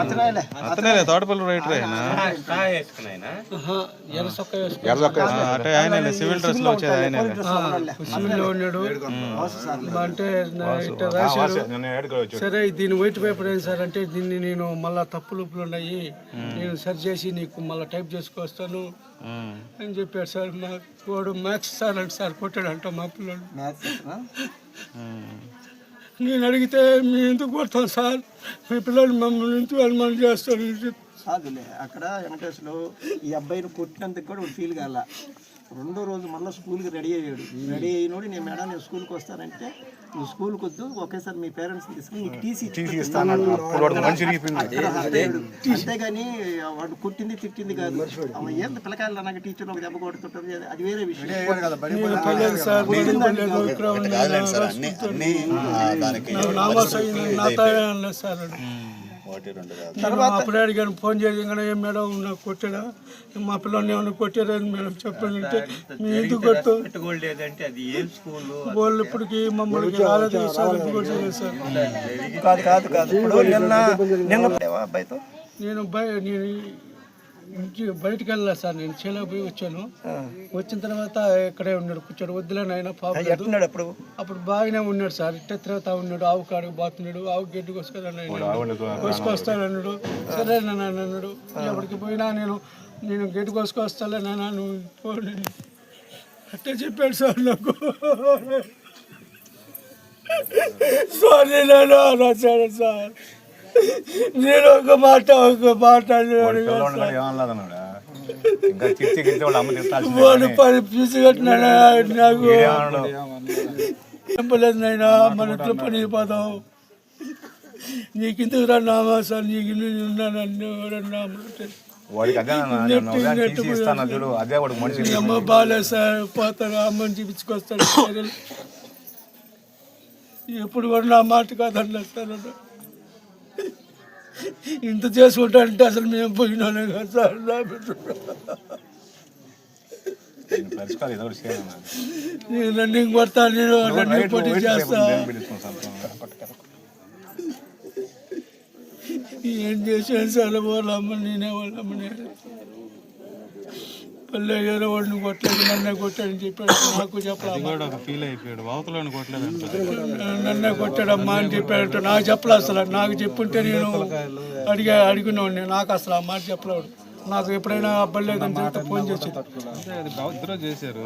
అతనేలే. అతనే తోటపల్లి రైటర్ ఆయన. అంటే ఆయన సివిల్ డ్రెస్లో వచ్చేది ఆయన సివిల్లో ఉన్నాడు. అంటే సరే దీని వైట్ పేపర్ ఏంటి సార్? అంటే దీన్ని నేను మళ్ళా తప్పు లూపులు ఉన్నాయి. నేను సరి చేసి నీకు మళ్ళీ టైప్ చేసుకొస్తాను అని చెప్పాడు సార్. మా వాడు మ్యాథ్స్ సార్ అంటే సార్ కొట్టాడంట మా పిల్లలు నేను అడిగితే మీ ఎందుకు కొడతాం సార్? మీ పిల్లలు మమ్మల్ని ఎందుకు అనుమానం చేస్తారు? కాదులే అక్కడ వెంకటేశ్వరలో ఈ అబ్బాయిని కొట్టినందుకు కూడా ఫీల్ కాల. రెండో రోజు మళ్ళీ స్కూల్కి రెడీ అయ్యాడు. రెడీ అయినోడు నేను మేడం నేను స్కూల్కి వస్తానంటే నువ్వు స్కూల్కి వద్దు ఒకేసారి మీ పేరెంట్స్ తీసుకుని నీకు టీసీ ఇస్తాను అంతేగాని వాడు కొట్టింది తిట్టింది కాదు. ఏంది పిల్లకాయలు నాకు టీచర్ ఒక దెబ్బ కొడుతుంటుంది అది- వేరే విషయం. నేను అప్పుడే అడిగాను ఫోన్ ఏం మేడం నాకు కొట్టాడా? మా పిల్లల్ని ఏమైనా కొట్టారని మేడం చెప్పండి వాళ్ళు ఇప్పటికి మమ్మల్ని రాలేదు సార్ ఎందుకు కొట్టలేదు సార్? కాదు కాదు కాదు. ఇప్పుడు నిన్న నిన్న అబ్బాయితో? నేను బయ నేను ఇంటి బయటికి వెళ్ళలేదు సార్. నేను చేలో పోయి వచ్చాను. వచ్చిన తర్వాత ఇక్కడే ఉన్నాడు కూర్చోడు. వద్దులే నాయన పాప ఎట్టున్నాడు అప్పుడు? అప్పుడు బాగానే ఉన్నాడు సార్. ఇట్ట తిరుగుతా ఉన్నాడు. ఆవు కాడికి పోతున్నాడు ఆవు గడ్డి కోసుకొస్తాను కోసుకొస్తాడు సరే నాన్న అన్నాడు. ఎప్పటికి పోయినా నేను నేను గడ్డి కోసుకొస్తాలే నాన్న నువ్వు పోనీ అట్టే చెప్పాడు సార్ నాకు. సారీ నాన్న రాశాడు సార్ నేను ఒక మాట ఒక మాట వాడు పది పీసు కట్టినాడు నాకు చెప్పలేదు నాయనా మన ఇంట్లో పని అయిపోతాం నీకు ఇందుకు రా నామా సార్ నీకు నేను ఉన్నాను అన్ని ఎవరన్నా వాడికి అదే నాన్న, నేను ఉదయం తీసి ఇస్తాను చూడు అదే వాడు మనిషి "మీ అమ్మ బాగాలేదు సార్ అమ్మని చూపించుకొస్తాడు. ఎప్పుడు కూడా నా మాట కాదన్నారు సార్. ఇంత చేసుకుంటానంటే అసలు మేము పోయినానే కదా సార్ నా బిడ్డ. నేను రన్నింగ్ పడతాను నేను రన్నింగ్ పోటీ రైట్ చేస్తా దేని పిలుచుకుంటాను ఏం చేశాను సార్? వాళ్ళ అమ్మ నేనే వాళ్ళ అమ్మనే పల్లె ఏదో వాడిని కొట్టలేదు నన్నే కొట్టాడని చెప్పాడు. నాకు చెప్పలా కూడా ఒక ఫీల్ అయిపోయాడు. అవతలని నన్నే కొట్టాడమ్మా అని చెప్పాడు నాకు చెప్పలే అసలు. నాకు చెప్పుంటే నేను అడిగా అడిగినవాడిని నాకు అసలు ఆ మాట చెప్పలేడు నాకు ఎప్పుడైనా చెప్తే ఫోన్ ఇద్దరు చేశారు.